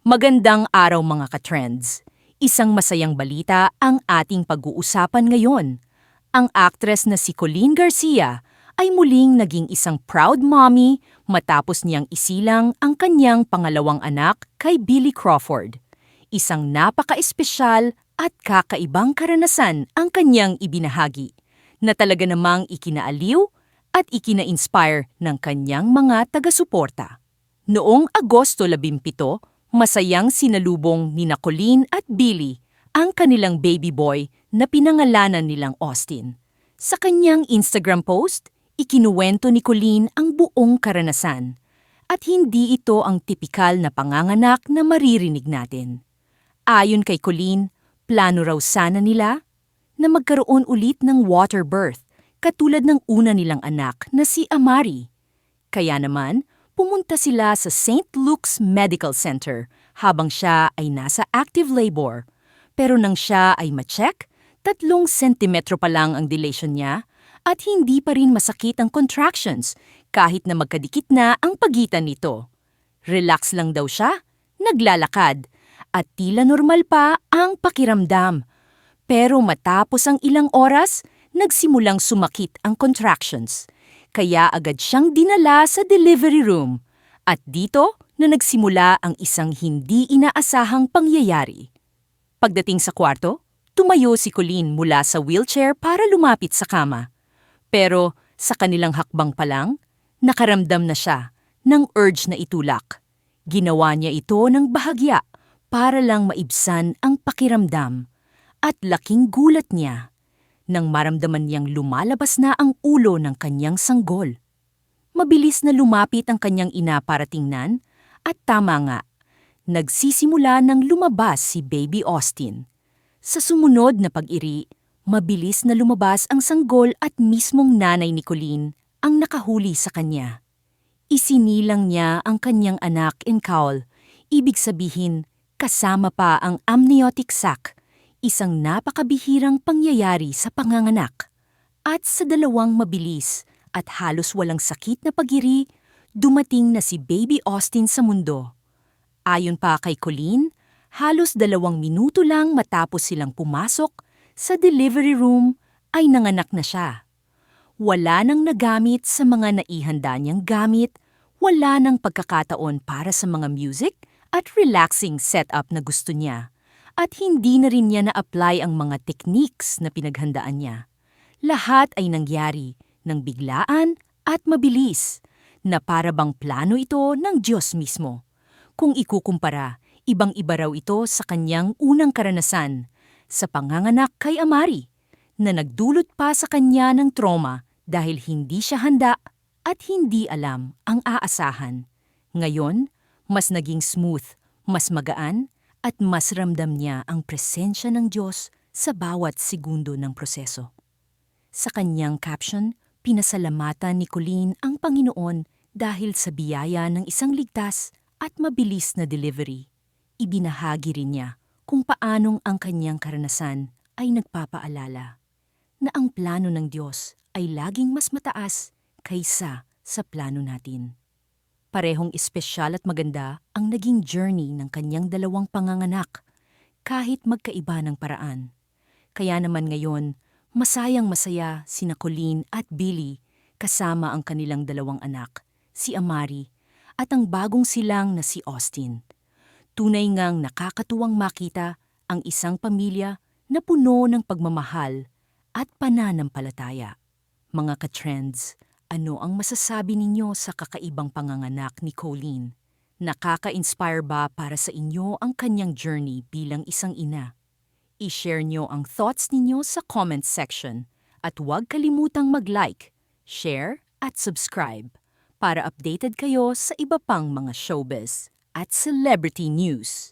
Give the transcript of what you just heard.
Magandang araw mga ka-trends. Isang masayang balita ang ating pag-uusapan ngayon. Ang actress na si Colleen Garcia ay muling naging isang proud mommy matapos niyang isilang ang kanyang pangalawang anak kay Billy Crawford. Isang napaka-espesyal at kakaibang karanasan ang kanyang ibinahagi na talaga namang ikinaaliw at ikina-inspire ng kanyang mga taga-suporta. Noong Agosto 17, masayang sinalubong ni Colleen at Billy ang kanilang baby boy na pinangalanan nilang Austin. Sa kanyang Instagram post, ikinuwento ni Colleen ang buong karanasan. At hindi ito ang tipikal na panganganak na maririnig natin. Ayon kay Colleen, plano raw sana nila na magkaroon ulit ng water birth katulad ng una nilang anak na si Amari. Kaya naman, pumunta sila sa St. Luke's Medical Center habang siya ay nasa active labor. Pero nang siya ay ma-check, tatlong sentimetro pa lang ang dilation niya at hindi pa rin masakit ang contractions kahit na magkadikit na ang pagitan nito. Relax lang daw siya, naglalakad, at tila normal pa ang pakiramdam. Pero matapos ang ilang oras, nagsimulang sumakit ang contractions. Kaya agad siyang dinala sa delivery room. At dito na nagsimula ang isang hindi inaasahang pangyayari. Pagdating sa kwarto, tumayo si Colleen mula sa wheelchair para lumapit sa kama. Pero sa kanilang hakbang pa lang, nakaramdam na siya ng urge na itulak. Ginawa niya ito ng bahagya para lang maibsan ang pakiramdam. At laking gulat niya nang maramdaman niyang lumalabas na ang ulo ng kanyang sanggol. Mabilis na lumapit ang kanyang ina para tingnan at tama nga, nagsisimula ng lumabas si Baby Austin. Sa sumunod na pag-iri, mabilis na lumabas ang sanggol at mismong nanay ni Colleen ang nakahuli sa kanya. Isinilang niya ang kanyang anak in cowl, ibig sabihin kasama pa ang amniotic sac, isang napakabihirang pangyayari sa panganganak. At sa dalawang mabilis at halos walang sakit na pagiri, dumating na si Baby Austin sa mundo. Ayon pa kay Colleen, halos dalawang minuto lang matapos silang pumasok sa delivery room ay nanganak na siya. Wala nang nagamit sa mga naihanda niyang gamit, wala nang pagkakataon para sa mga music at relaxing setup na gusto niya. At hindi na rin niya na-apply ang mga techniques na pinaghandaan niya. Lahat ay nangyari ng biglaan at mabilis na para bang plano ito ng Diyos mismo. Kung ikukumpara, ibang-iba raw ito sa kanyang unang karanasan sa panganganak kay Amari na nagdulot pa sa kanya ng trauma dahil hindi siya handa at hindi alam ang aasahan. Ngayon, mas naging smooth, mas magaan, at mas ramdam niya ang presensya ng Diyos sa bawat segundo ng proseso. Sa kanyang caption, pinasalamatan ni Colleen ang Panginoon dahil sa biyaya ng isang ligtas at mabilis na delivery. Ibinahagi rin niya kung paanong ang kanyang karanasan ay nagpapaalala na ang plano ng Diyos ay laging mas mataas kaysa sa plano natin. Parehong espesyal at maganda ang naging journey ng kanyang dalawang panganganak kahit magkaiba ng paraan. Kaya naman ngayon, masayang masaya sina Colleen at Billy kasama ang kanilang dalawang anak, si Amari at ang bagong silang na si Austin. Tunay ngang nakakatuwang makita ang isang pamilya na puno ng pagmamahal at pananampalataya. Mga ka-trends, ano ang masasabi ninyo sa kakaibang panganganak ni Colleen? Nakaka-inspire ba para sa inyo ang kanyang journey bilang isang ina? I-share nyo ang thoughts ninyo sa comment section at huwag kalimutang mag-like, share at subscribe para updated kayo sa iba pang mga showbiz at celebrity news.